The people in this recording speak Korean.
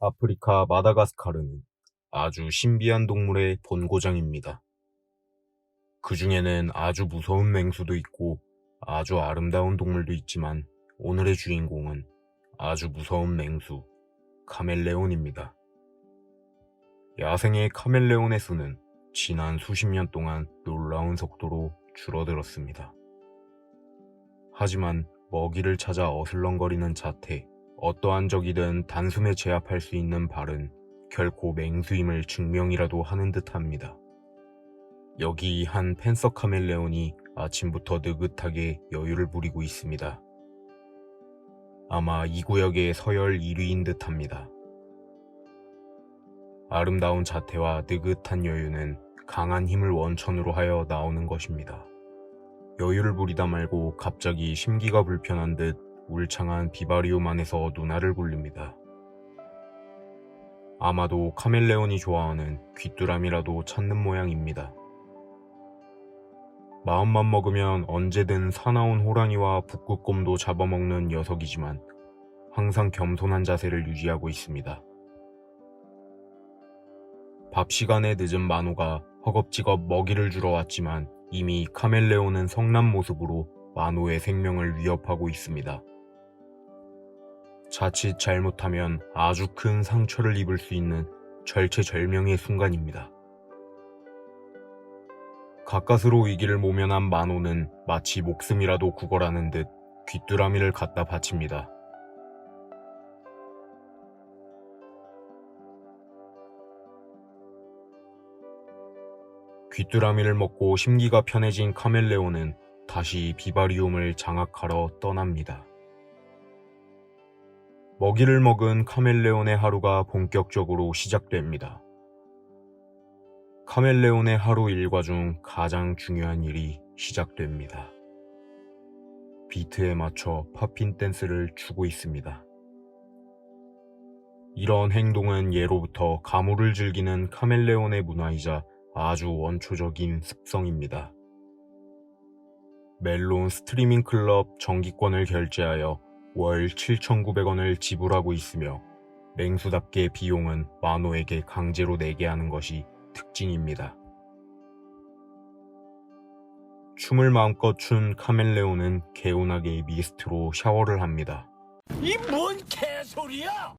아프리카 마다가스카르는 아주 신비한 동물의 본고장입니다. 그 중에는 아주 무서운 맹수도 있고 아주 아름다운 동물도 있지만 오늘의 주인공은 아주 무서운 맹수, 카멜레온입니다. 야생의 카멜레온의 수는 지난 수십 년 동안 놀라운 속도로 줄어들었습니다. 하지만 먹이를 찾아 어슬렁거리는 자태, 어떠한 적이든 단숨에 제압할 수 있는 발은 결코 맹수임을 증명이라도 하는 듯 합니다. 여기 한 펜서 카멜레온이 아침부터 느긋하게 여유를 부리고 있습니다. 아마 이 구역의 서열 1위인 듯 합니다. 아름다운 자태와 느긋한 여유는 강한 힘을 원천으로 하여 나오는 것입니다. 여유를 부리다 말고 갑자기 심기가 불편한 듯 울창한 비바리움 안에서 누나를 굴립니다. 아마도 카멜레온이 좋아하는 귀뚜라미라도 찾는 모양입니다. 마음만 먹으면 언제든 사나운 호랑이와 북극곰도 잡아먹는 녀석이지만 항상 겸손한 자세를 유지하고 있습니다. 밥 시간에 늦은 마노가 허겁지겁 먹이를 주러 왔지만 이미 카멜레온은 성난 모습으로 마노의 생명을 위협하고 있습니다. 자칫 잘못하면 아주 큰 상처를 입을 수 있는 절체절명의 순간입니다. 가까스로 위기를 모면한 마노는 마치 목숨이라도 구걸하는 듯 귀뚜라미를 갖다 바칩니다. 귀뚜라미를 먹고 심기가 편해진 카멜레온은 다시 비바리움을 장악하러 떠납니다. 먹이를 먹은 카멜레온의 하루가 본격적으로 시작됩니다. 카멜레온의 하루 일과 중 가장 중요한 일이 시작됩니다. 비트에 맞춰 팝핀 댄스를 추고 있습니다. 이런 행동은 예로부터 가물을 즐기는 카멜레온의 문화이자 아주 원초적인 습성입니다. 멜론 스트리밍 클럽 정기권을 결제하여 월 7,900원을 지불하고 있으며 맹수답게 비용은 마노에게 강제로 내게 하는 것이 특징입니다. 춤을 마음껏 춘 카멜레온은 개운하게 미스트로 샤워를 합니다. 이 뭔 개소리야!